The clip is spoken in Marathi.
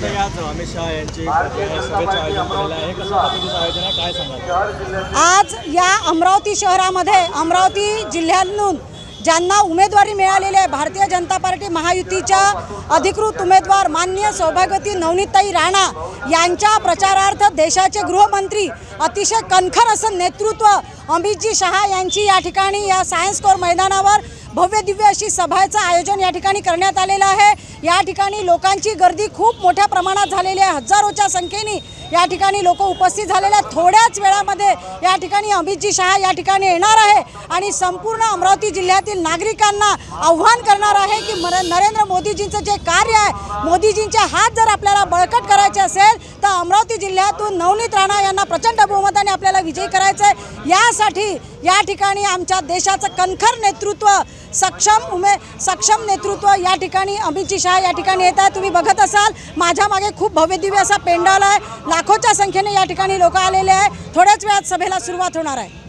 आता याच आज अमित शहा यांची सभेचं आयोजन केलेलं आहे. कसं पद्धतीचं आयोजन आहे? काय सांगाल? आज या अमरावती शहरामध्ये अमरावती जिल्ह्यातून ज्यांना उमेदवारी मिळालेली आहे भारतीय जनता पार्टी महायुतीच्या अधिकृत उमेदवार माननीय सौभाग्यवती नवनीताई राणा यांच्या प्रचारार्थ देशाचे गृहमंत्री अतिशय कणखर असं नेतृत्व अमितजी शहा यांची या ठिकाणी या सायन्स कोर मैदानावर भव्य दिव्य अशी सभाचं आयोजन या ठिकाणी करण्यात आलेलं आहे. या ठिकाणी लोकांची गर्दी खूप मोठ्या प्रमाणात झालेली आहे. हजारोच्या संख्येने या ठिकाणी लोक उपस्थित झालेल्या थोड्याच वेळामध्ये या ठिकाणी अमितजी शहा या ठिकाणी येणार आहे आणि संपूर्ण अमरावती जिल्ह्यातील नागरिकांना आव्हान करणार आहे की मर नरेंद्र मोदीजींचं जे कार्य आहे मोदीजींचे हात जर आपल्याला बळकट करायचे असेल तर अमरावती जिल्ह्यातून नवनीत राणा यांना प्रचंड बहुमताने आपल्याला विजयी करायचं आहे यासाठी या ठिकाणी आमच्या देशाचं कणखर नेतृत्व सक्षम उमे सक्षम नेतृत्व या ठिकाणी अमितजी शहा या ठिकाणी येत आहे तुम्ही बघत असाल माझ्या मागे खूप भव्यदिव्य असा पेंडॉल आहे. लाखोच्या संख्येने या ठिकाणी लोक आलेले आहे थोड्याच वेळात सभेला सुरुवात होणार आहे.